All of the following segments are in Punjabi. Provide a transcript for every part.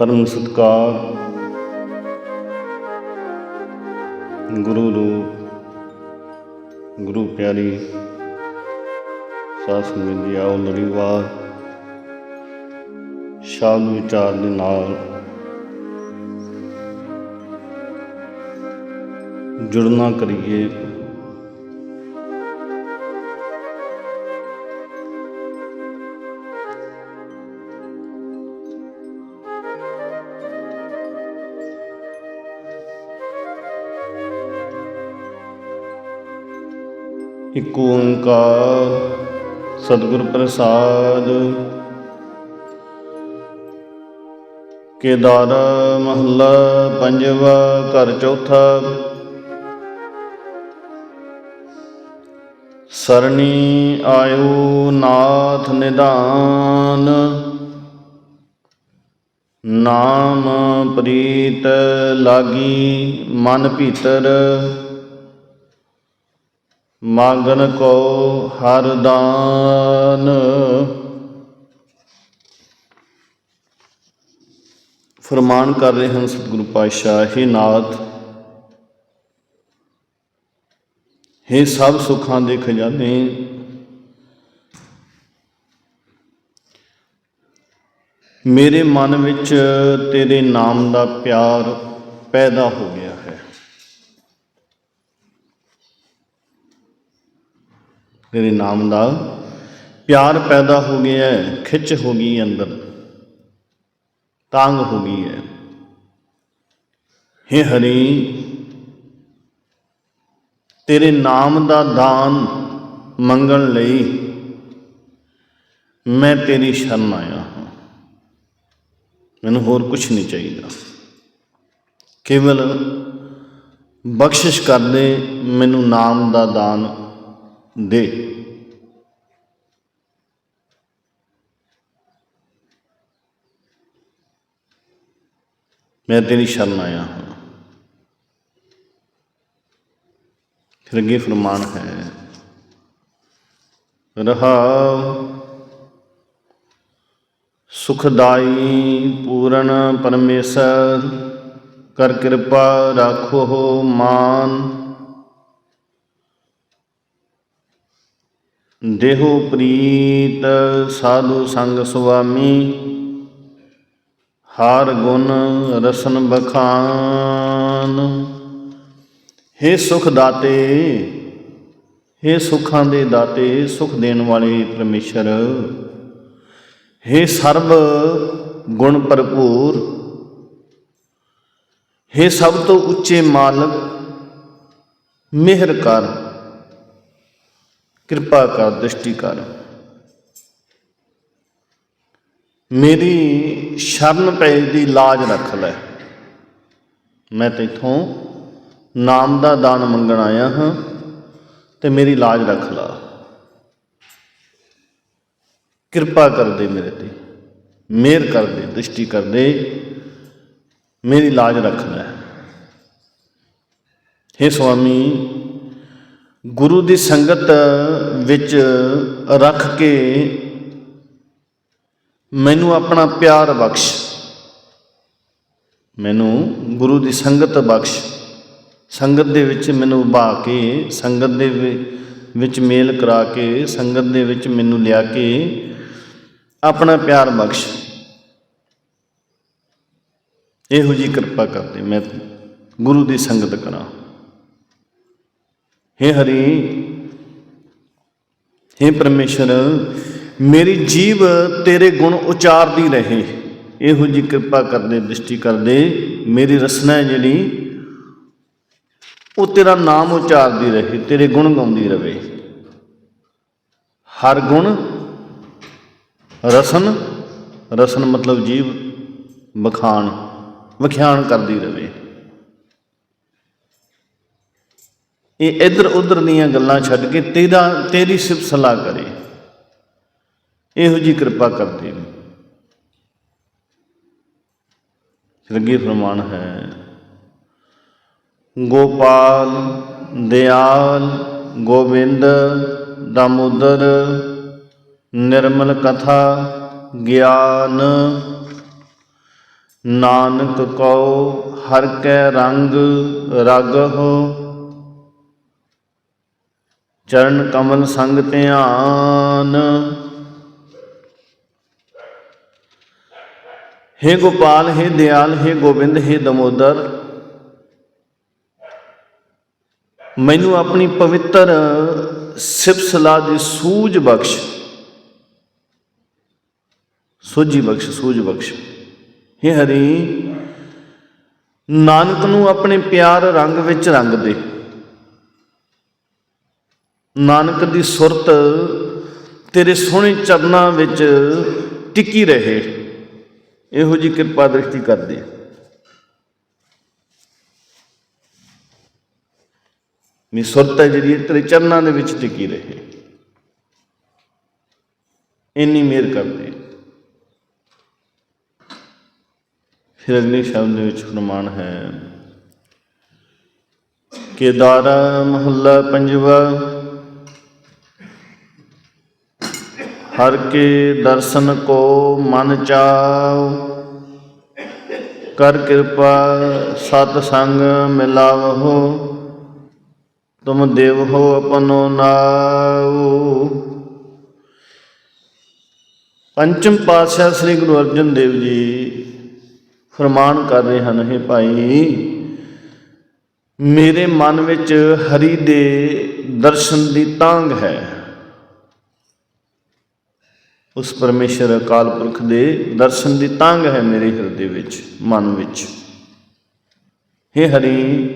ਪਰਮ ਸਤਕਾਰ। ਗੁਰੂ ਰੂਪ ਗੁਰੂ ਪਿਆਰੀ, ਸਾਧ ਮਿਲਦੀ ਜੀ ਆਓ ਲੜੀਵਾਰ ਸ਼ਬਦ ਵਿਚਾਰ ਦੇ ਨਾਲ ਜੁੜਨਾ ਕਰੀਏ। ਇਕ ਓੰਕਾਰ, ਸਤਿਗੁਰ ਪ੍ਰਸਾਦ। ਕੇਦਾਰਾ ਮਹੱਲਾ ਪੰਜਵਾ, ਘਰ ਚੌਥਾ। ਸਰਣੀ ਆਇਓ ਨਾਥ ਨਿਦਾਨ ਨਾਮ ਪ੍ਰੀਤ ਲਾਗੀ ਮਨ ਭੀਤਰ। ਮੰਗਨ ਕੋ ਹਰ ਦਾਨ। ਫਰਮਾਨ ਕਰ ਰਹੇ ਹਨ ਸਤਿਗੁਰੂ ਪਾਤਸ਼ਾਹ, ਹੈ ਨਾਥ, ਹੈ ਸਭ ਸੁੱਖਾਂ ਦੇ ਖਜ਼ਾਨੇ। ਮੇਰੇ ਮਨ ਵਿੱਚ ਤੇਰੇ ਨਾਮ ਦਾ ਪਿਆਰ ਪੈਦਾ ਹੋ ਗਿਆ ਹੈ ਤੇਰੇ ਨਾਮ ਦਾ ਪਿਆਰ ਪੈਦਾ ਹੋ ਗਿਆ ਹੈ, ਖਿੱਚ ਹੋ ਗਈ ਅੰਦਰ। ਤਾਂਗ ਹੋ ਗਈ ਹੈ। ਹੇ ਹਰੀ, ਤੇਰੇ ਨਾਮ ਦਾ ਦਾਨ ਮੰਗਣ ਲਈ ਮੈਂ ਤੇਰੀ ਸ਼ਰਨ ਆਇਆ ਹਾਂ। ਮੈਨੂੰ ਹੋਰ ਕੁਝ ਨਹੀਂ ਚਾਹੀਦਾ। ਕੇਵਲ ਬਖਸ਼ਿਸ਼ ਕਰ ਦੇ ਮੈਨੂੰ ਨਾਮ ਦਾ ਦਾਨ ਦੇ। ਮੈਂ ਤੇਰੀ ਸ਼ਰਨ ਆਇਆ ਹਾਂ। ਫਿਰ ਅੱਗੇ ਫਰਮਾਨ ਹੈ ਰਹਾਉ ਸੁਖਦਾਈ ਪੂਰਨ ਪਰਮੇਸ਼ਰ, ਕਰ ਕਿਰਪਾ ਰਾਖੋ ਮਾਨ। ਦੇਹੋ ਪ੍ਰੀਤ ਸਾਧੂ ਸੰਗ ਸੁਆਮੀ ਹਰ ਗੁਣ ਰਸਨ ਬਖਾਨ हे ਸੁਖ ਦਾਤੇ हे ਸੁਖਾਂ ਦੇ ਦਾਤੇ ਸੁਖ ਦੇਣ ਵਾਲੇ ਪਰਮੇਸ਼ਰ हे ਸਰਬ ਗੁਣ ਭਰਪੂਰ हे ਸਭ ਤੋਂ ਉੱਚੇ ਮਾਲਕ ਮਿਹਰ ਕਰ ਕਿਰਪਾ ਕਰ, ਦ੍ਰਿਸ਼ਟੀ ਕਰ। ਮੇਰੀ ਸ਼ਰਨ ਪੈ ਦੀ ਲਾਜ ਰੱਖ ਲੈ। ਮੈਂ ਤੇਥੋਂ ਨਾਮ ਦਾ ਦਾਨ ਮੰਗਣ ਆਇਆ ਹਾਂ ਤੇ ਮੇਰੀ ਲਾਜ ਰੱਖ ਲਾ। ਕਿਰਪਾ ਕਰ ਦੇ ਮੇਰੇ ਤੇ, ਮਿਹਰ ਕਰ ਦੇ ਦ੍ਰਿਸ਼ਟੀ ਕਰ ਦੇ ਮੇਰੀ ਲਾਜ ਰੱਖ ਲੈ। हे ਸੁਆਮੀ ਗੁਰੂ ਦੀ ਸੰਗਤ ਵਿੱਚ ਰੱਖ ਕੇ ਮੈਨੂੰ ਆਪਣਾ ਪਿਆਰ ਬਖਸ਼। ਮੈਨੂੰ ਗੁਰੂ ਦੀ ਸੰਗਤ ਬਖਸ਼। ਸੰਗਤ ਦੇ ਵਿੱਚ ਮੈਨੂੰ ਉਭਾ ਕੇ, ਸੰਗਤ ਦੇ ਵਿ- ਵਿੱਚ ਮੇਲ ਕਰਾ ਕੇ, ਸੰਗਤ ਦੇ ਵਿੱਚ ਮੈਨੂੰ ਲਿਆ ਕੇ ਆਪਣਾ ਪਿਆਰ ਬਖਸ਼। ਇਹੋ ਜੀ ਕਿਰਪਾ ਕਰਦੇ ਮੈਂ ਗੁਰੂ ਦੀ ਸੰਗਤ ਕਰਾਂ। हे ਹਰੀ हे ਪਰਮੇਸ਼ਰ, ਮੇਰੀ ਜੀਵ ਤੇਰੇ ਗੁਣ ਉਚਾਰਦੀ ਰਹੇ। ਇਹੋ ਜੀ ਕਿਰਪਾ ਕਰਦੇ, ਦ੍ਰਿਸ਼ਟੀ ਕਰਦੇ, ਮੇਰੀ ਰਸਨਾ ਹੈ ਜਿਹੜੀ, ਉਹ ਤੇਰਾ ਨਾਮ ਉਚਾਰਦੀ ਰਹੇ, ਤੇਰੇ ਗੁਣ ਗਾਉਂਦੀ ਰਹੇ। ਹਰ ਗੁਣ, ਰਸਨ ਰਸਨ ਮਤਲਬ ਜੀਵ ਬਖਾਨ ਵਿਖਿਆਨ ਕਰਦੀ ਰਹੇ। ਇਹ ਇੱਧਰ ਉੱਧਰ ਦੀਆਂ ਗੱਲਾਂ ਛੱਡ ਕੇ ਤੇਰਾ ਤੇਰੀ ਸਿਫਤ ਸਲਾਹ ਕਰੇ। ਇਹੋ ਜੀ ਕਿਰਪਾ ਕਰਦੇ ਨੇ। ਫਿਰ ਫਰਮਾਨ ਹੈ, ਗੋਪਾਲ, ਦਿਆਲ, ਗੋਬਿੰਦ, ਦਮੋਦਰ, ਨਿਰਮਲ ਕਥਾ, ਗਿਆਨ, ਨਾਨਕ ਕਉ, ਹਰ ਕੈ ਰੰਗ ਰਗਹੁ ਚਰਨ ਕਮਲ ਸੰਗ ਧਿਆਨ हे ਗੋਪਾਲ हे ਦਿਆਲ हे ਗੋਬਿੰਦ हे ਦਮੋਦਰ ਮੈਨੂੰ ਆਪਣੀ ਪਵਿੱਤਰ ਸਿਫਤ ਸਲਾਹ ਦੀ ਸੂਝ ਬਖਸ਼ ਸੋਝੀ ਬਖਸ਼ ਸੂਝ ਬਖਸ਼ हे ਹਰੀ ਨਾਨਕ ਨੂੰ ਆਪਣੇ ਪਿਆਰ ਰੰਗ ਵਿੱਚ ਰੰਗ ਦੇ ਨਾਨਕ ਦੀ ਸੁਰਤ ਤੇਰੇ ਸੋਹਣੇ ਚਰਨਾਂ ਵਿੱਚ ਟਿੱਕੀ ਰਹੇ। ਇਹੋ ਜੀ ਕਿਰਪਾ ਦ੍ਰਿਸ਼ਟੀ ਕਰਦੇ ਮੀ ਸੁਰਤ ਹੈ ਜਿਹੜੀ ਤੇਰੇ ਚਰਨਾਂ ਦੇ ਵਿੱਚ ਟਿੱਕੀ ਰਹੇ। ਇੰਨੀ ਮਿਹਰ ਕਰਦੇ ਫਿਰ ਅਗਲੇ ਸ਼ਬਦ ਦੇ ਵਿੱਚ ਫਰਮਾਨ ਹੈ, ਕੇਦਾਰਾ ਮਹੱਲਾ ਪੰਜਵਾ ਹਰ ਕੇ ਦਰਸ਼ਨ ਕੋ ਮਨ ਚਾਉ। ਕਰ ਕਿਰਪਾ ਸਤ ਸੰਗ ਮਿਲਾਵਹੁ। ਤੁਮ ਦੇਵ ਹੋ ਆਪਨੋ ਨਾਉ। ਪੰਚਮ ਪਾਤਸ਼ਾਹ ਸ੍ਰੀ ਗੁਰੂ ਅਰਜਨ ਦੇਵ ਜੀ ਫਰਮਾਨ ਕਰ ਰਹੇ ਹਨ हे ਭਾਈ, ਮੇਰੇ ਮਨ ਵਿੱਚ ਹਰੀ ਦੇ ਦਰਸ਼ਨ ਦੀ ਤਾਂਗ ਹੈ। ਉਸ ਪਰਮੇਸ਼ਰ ਅਕਾਲ ਪੁਰਖ ਦੇ ਦਰਸ਼ਨ ਦੀ ਤਾਂਗ ਹੈ ਮੇਰੇ ਹਿਰਦੇ ਵਿੱਚ, ਮਨ ਵਿੱਚ। हे ਹਰੀ,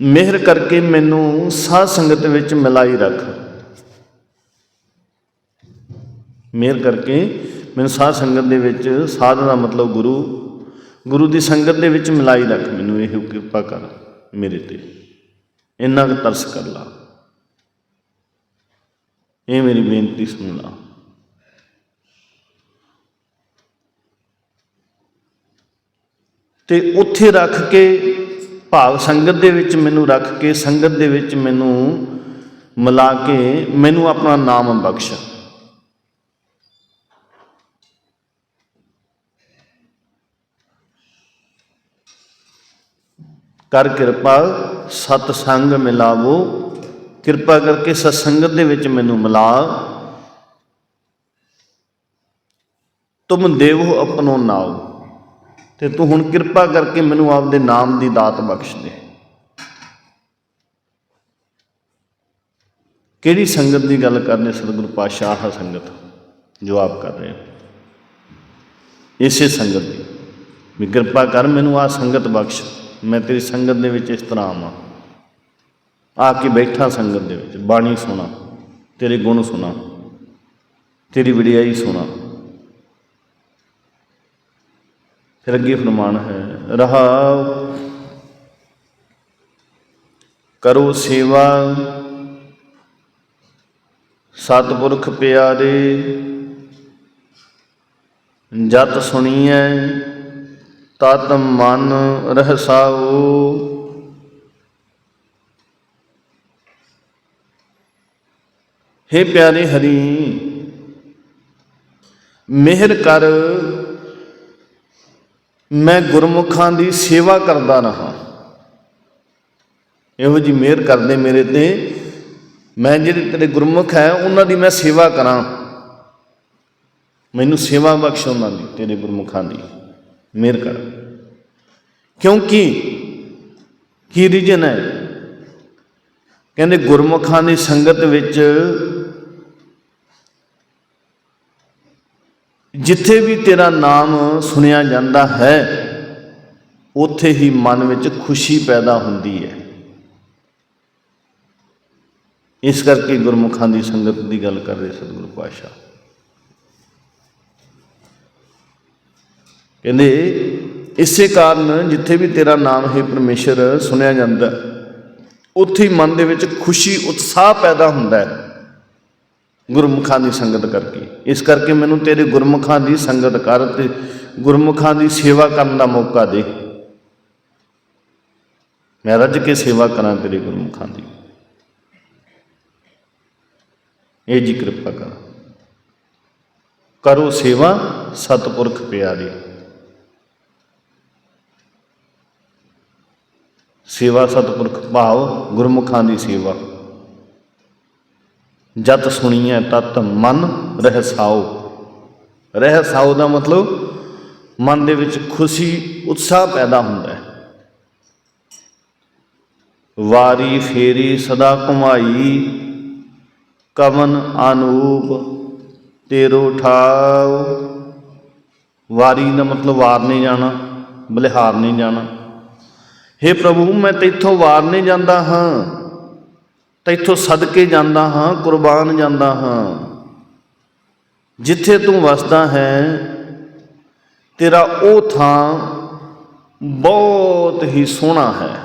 ਮਿਹਰ ਕਰਕੇ ਮੈਨੂੰ ਸਾਧ ਸੰਗਤ ਵਿੱਚ ਮਿਲਾਈ ਰੱਖ। ਮਿਹਰ ਕਰਕੇ ਮੈਨੂੰ ਸਾਧ ਸੰਗਤ ਦੇ ਵਿੱਚ ਸਾਧ ਦਾ ਮਤਲਬ ਗੁਰੂ ਗੁਰੂ ਦੀ ਸੰਗਤ ਦੇ ਵਿੱਚ ਮਿਲਾਈ ਰੱਖ। ਮੈਨੂੰ ਇਹ ਕਿਰਪਾ ਕਰ ਮੇਰੇ ਤੇ। ਇੰਨਾ ਕੁ ਤਰਸ ਕਰ ਲਾ। ਇਹ ਮੇਰੀ ਬੇਨਤੀ ਸੁਣ ਲਾ। ਤੇ ਉੱਥੇ ਰੱਖ ਕੇ ਭਾਵ ਸੰਗਤ ਦੇ ਵਿੱਚ ਮੈਨੂੰ ਰੱਖ ਕੇ ਸੰਗਤ ਦੇ ਵਿੱਚ ਮੈਨੂੰ ਮਿਲਾ ਕੇ ਮੈਨੂੰ ਆਪਣਾ ਨਾਮ ਬਖਸ਼। ਕਰ ਕਿਰਪਾ ਸਤ ਸੰਗ ਮਿਲਾਵੋ, ਕਿਰਪਾ ਕਰਕੇ ਸਤਸੰਗਤ ਦੇ ਵਿੱਚ ਮੈਨੂੰ ਮਿਲਾ। ਤੁਮ ਦੇਵੋ ਆਪਣੋ ਨਾਉ। ਤੇ ਤੂੰ ਹੁਣ ਕਿਰਪਾ ਕਰਕੇ ਮੈਨੂੰ ਆਪਦੇ ਨਾਮ ਦੀ ਦਾਤ ਬਖਸ਼ ਦੇ। ਕਿਹੜੀ ਸੰਗਤ ਦੀ ਗੱਲ ਕਰਨੇ ਸਤਿਗੁਰੂ ਪਾਤਸ਼ਾਹ ਆਹ ਸੰਗਤ ਜੋ ਆਪ ਕਰ ਰਹੇ ਹੋ ਇਸੇ ਸੰਗਤ ਦੀ। ਵੀ ਕਿਰਪਾ ਕਰ ਮੈਨੂੰ ਆ ਸੰਗਤ ਬਖਸ਼। ਮੈਂ ਤੇਰੀ ਸੰਗਤ ਦੇ ਵਿੱਚ ਇਸ ਤਰ੍ਹਾਂ ਆਵਾਂ। ਆ ਕੇ ਬੈਠਾ ਸੰਗਤ ਦੇ ਵਿੱਚ, ਬਾਣੀ ਸੁਣਾ, ਤੇਰੇ ਗੁਣ ਸੁਣਾ, ਤੇਰੀ ਵਡਿਆਈ ਸੁਣਾ। ਫਿਰ ਅੱਗੇ ਫਰਮਾਨ ਹੈ। ਰਹਾਉ। ਕਰੋ ਸੇਵਾ। ਸਤਿਪੁਰਖ ਪਿਆਰੇ, ਜਤ ਸੁਣੀਐ, ਤਤ ਮਨ ਰਹਿਸਾਉ ਹੇ ਪਿਆਰੇ ਹਰੀ, ਮਿਹਰ ਕਰ। ਮੈਂ ਗੁਰਮੁਖਾਂ ਦੀ ਸੇਵਾ ਕਰਦਾ ਰਹਾ। ਇਹੋ ਜੀ ਮਿਹਰ ਕਰਦੇ ਮੇਰੇ ਤੇ। ਮੈਂ ਜਿਹੜੇ ਤੇਰੇ ਗੁਰਮੁਖ ਹੈ, ਉਹਨਾਂ ਦੀ ਮੈਂ ਸੇਵਾ ਕਰਾਂ। ਮੈਨੂੰ ਸੇਵਾ ਬਖਸ਼ ਉਹਨਾਂ ਦੀ, ਤੇਰੇ ਗੁਰਮੁਖਾਂ ਦੀ। ਮਿਹਰ ਕਰ। ਕਿਉਂਕਿ ਕੀ ਰੀਜਨ ਹੈ? ਕਹਿੰਦੇ ਗੁਰਮੁਖਾਂ ਦੀ ਸੰਗਤ ਵਿੱਚ ਜਿੱਥੇ ਵੀ ਤੇਰਾ ਨਾਮ ਸੁਣਿਆ ਜਾਂਦਾ ਹੈ, ਉੱਥੇ ਹੀ ਮਨ ਵਿੱਚ ਖੁਸ਼ੀ ਪੈਦਾ ਹੁੰਦੀ ਹੈ। ਇਸ ਕਰਕੇ ਗੁਰਮੁਖਾਂ ਦੀ ਸੰਗਤ ਦੀ ਗੱਲ ਕਰ ਰਹੇ ਸਤਿਗੁਰੂ ਪਾਤਸ਼ਾਹ। ਕਹਿੰਦੇ, ਇਸੇ ਕਾਰਨ ਜਿੱਥੇ ਵੀ ਤੇਰਾ ਨਾਮ ਹੈ ਪਰਮੇਸ਼ਰ ਸੁਣਿਆ ਜਾਂਦਾ, ਉੱਥੇ ਹੀ ਮਨ ਦੇ ਵਿੱਚ ਖੁਸ਼ੀ, ਉਤਸ਼ਾਹ ਪੈਦਾ ਹੁੰਦਾ ਹੈ। ਗੁਰਮੁਖਾਂ ਦੀ ਸੰਗਤ ਕਰਕੇ। ਇਸ ਕਰਕੇ ਮੈਨੂੰ ਤੇਰੇ ਗੁਰਮੁਖਾਂ ਦੀ ਸੰਗਤ ਕਰ ਤੇ ਗੁਰਮੁਖਾਂ ਦੀ ਸੇਵਾ ਕਰਨ ਦਾ ਮੌਕਾ ਦੇ। ਮੈਂ ਰੱਜ ਕੇ ਸੇਵਾ ਕਰਾਂ ਤੇਰੇ ਗੁਰਮੁਖਾਂ ਦੀ। ਇਹ ਜੀ ਕਿਰਪਾ ਕਰ। ਕਰੋ ਸੇਵਾ ਸਤਪੁਰਖ ਪਿਆਰੇ। ਸੇਵਾ ਸਤਪੁਰਖ ਭਾਵ ਗੁਰਮੁਖਾਂ ਦੀ ਸੇਵਾ। ਜਤ ਸੁਣੀਐ ਤਤ ਮਨ ਰਹਿਸਾਓ ਰਹਿਸਾਓ ਦਾ ਮਤਲਬ ਮਨ ਦੇ ਵਿੱਚ ਖੁਸ਼ੀ, ਉਤਸ਼ਾਹ ਪੈਦਾ ਹੁੰਦਾ ਹੈ। ਵਾਰੀ ਫੇਰੀ ਸਦਾ ਘੁਮਾਈ, ਕਵਨ ਅਨੂਪ ਤੇਰੋ ਠਾਉ। ਵਾਰੀ ਦਾ ਮਤਲਬ ਵਾਰ ਨਹੀਂ ਜਾਣਾ, ਬਲਿਹਾਰ ਨਹੀਂ ਜਾਣਾ। हे ਪ੍ਰਭੂ, ਮੈਂ ਤੇਥੋਂ ਵਾਰ ਨਹੀਂ ਜਾਂਦਾ ਹਾਂ। ਇੱਥੋਂ ਸਦਕੇ ਜਾਂਦਾ ਹਾਂ, ਕੁਰਬਾਨ ਜਾਂਦਾ ਹਾਂ। ਜਿੱਥੇ ਤੂੰ ਵਸਦਾ ਹੈ, ਤੇਰਾ ਉਹ ਥਾਂ ਬਹੁਤ ਹੀ ਸੋਹਣਾ ਹੈ।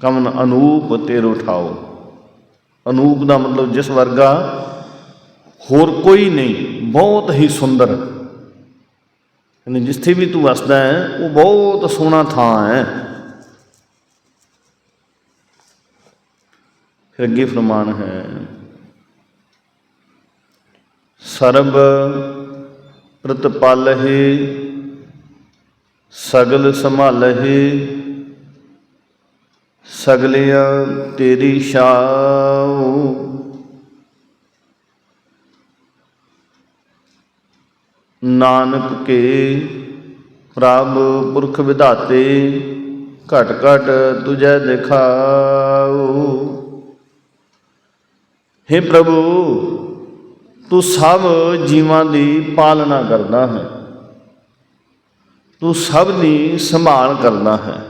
ਕਮਨ ਅਨੂਪ ਤੇਰੋ ਉਠਾਓ। ਅਨੂਪ ਦਾ ਮਤਲਬ ਜਿਸ ਵਰਗਾ ਹੋਰ ਕੋਈ ਨਹੀਂ, ਬਹੁਤ ਹੀ ਸੁੰਦਰ। ਯਾਨੀ ਜਿੱਥੇ ਵੀ ਤੂੰ ਵਸਦਾ ਹੈ, ਉਹ ਬਹੁਤ ਸੋਹਣਾ ਥਾਂ ਹੈ। ਫਿਰ ਅੱਗੇ ਫਰਮਾਨ ਹੈ, ਸਰਬ ਪ੍ਰਤਪਾਲਹਿ, ਸਗਲ ਸੰਭਾਲਹਿ, ਸਗਲਿਆ ਤੇਰੀ ਛਾਉ। ਨਾਨਕ ਕੇ ਪ੍ਰਭ ਪੁਰਖ ਵਿਧਾਤੇ ਘਟ ਘਟ ਤੁਝੈ ਦਿਖਾਉ हे ਪ੍ਰਭੂ, ਤੂੰ ਸਭ ਜੀਵਾਂ ਦੀ ਪਾਲਣਾ ਕਰਦਾ ਹੈ। ਤੂੰ ਸਭ ਦੀ ਸੰਭਾਲ ਕਰਦਾ ਹੈ।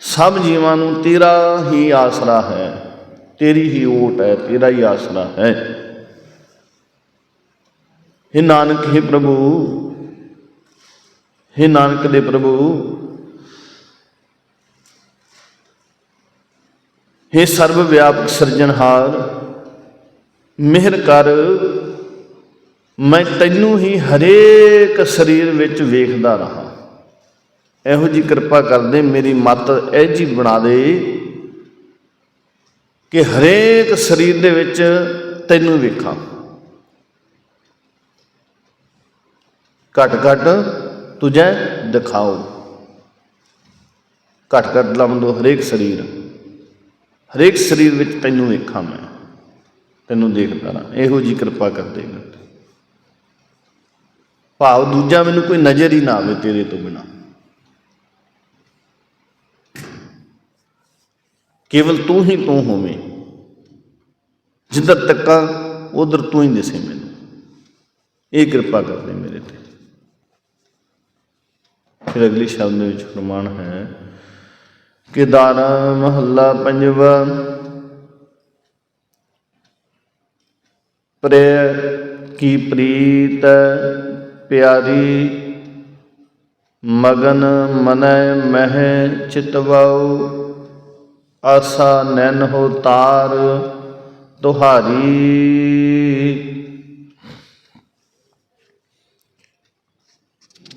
ਸਭ ਜੀਵਾਂ ਨੂੰ ਤੇਰਾ ਹੀ ਆਸਰਾ ਹੈ। ਤੇਰੀ ਹੀ ਓਟ ਹੈ, ਤੇਰਾ ਹੀ ਆਸਰਾ ਹੈ। हे ਨਾਨਕ हे ਪ੍ਰਭੂ हे ਨਾਨਕ ਦੇ ਪ੍ਰਭੂ हे ਸਰਬ ਵਿਆਪਕ ਸਿਰਜਣਹਾਰ ਮਿਹਰ ਕਰ ਮੈਂ ਤੈਨੂੰ ਹੀ ਹਰੇਕ ਸਰੀਰ ਵਿੱਚ ਵੇਖਦਾ ਰਹਾ ਇਹੋ ਜੀ ਕਿਰਪਾ ਕਰਦੇ ਮੇਰੀ ਮਤ ਇਹ ਜੀ ਬਣਾ ਦੇ ਕਿ ਹਰੇਕ ਸਰੀਰ ਦੇ ਵਿੱਚ ਤੈਨੂੰ ਵੇਖਾਂ ਘਟ ਘਟ ਤੁਝੇ ਦਿਖਾਓ। ਘਟ ਘਟ ਲੰਦੋ ਹਰੇਕ ਸਰੀਰ। ਹਰੇਕ ਸਰੀਰ ਵਿੱਚ ਤੈਨੂੰ ਵੇਖਾਂ ਮੈਂ। ਤੈਨੂੰ ਦੇਖਦਾ ਰਹਾਂ ਇਹੋ ਜੀ ਕਿਰਪਾ ਕਰਦੇ ਮੈਂ ਭਾਵ ਦੂਜਾ ਮੈਨੂੰ ਕੋਈ ਨਜ਼ਰ ਹੀ ਨਾ ਆਵੇ ਤੇਰੇ ਤੋਂ ਬਿਨਾ। ਕੇਵਲ ਤੂੰ ਹੀ ਤੂੰ ਹੋਵੇਂ। ਜਿੱਧਰ ਤੱਕਾਂ, ਉਧਰ ਤੂੰ ਹੀ ਦਿਸੇ ਮੈਨੂੰ। ਇਹ ਕਿਰਪਾ ਕਰਦੇ ਮੇਰੇ ਤੇ। ਫਿਰ ਅਗਲੀ ਸ਼ਬਦ ਵਿੱਚ ਫਰਮਾਨ ਹੈ ਕਿ ਦਾਣਾ ਮਹੱਲਾ ਪੰਜਵਾ ਪ੍ਰੇ ਕੀ ਪ੍ਰੀਤ ਪਿਆਰੀ ਮਗਨ ਮਨੈ ਮਹਿ ਚਿਤਵਾਉ, ਆਸਾ ਨੈਨ ਹੋ ਤਾਰ ਤੁਹਾਰੀ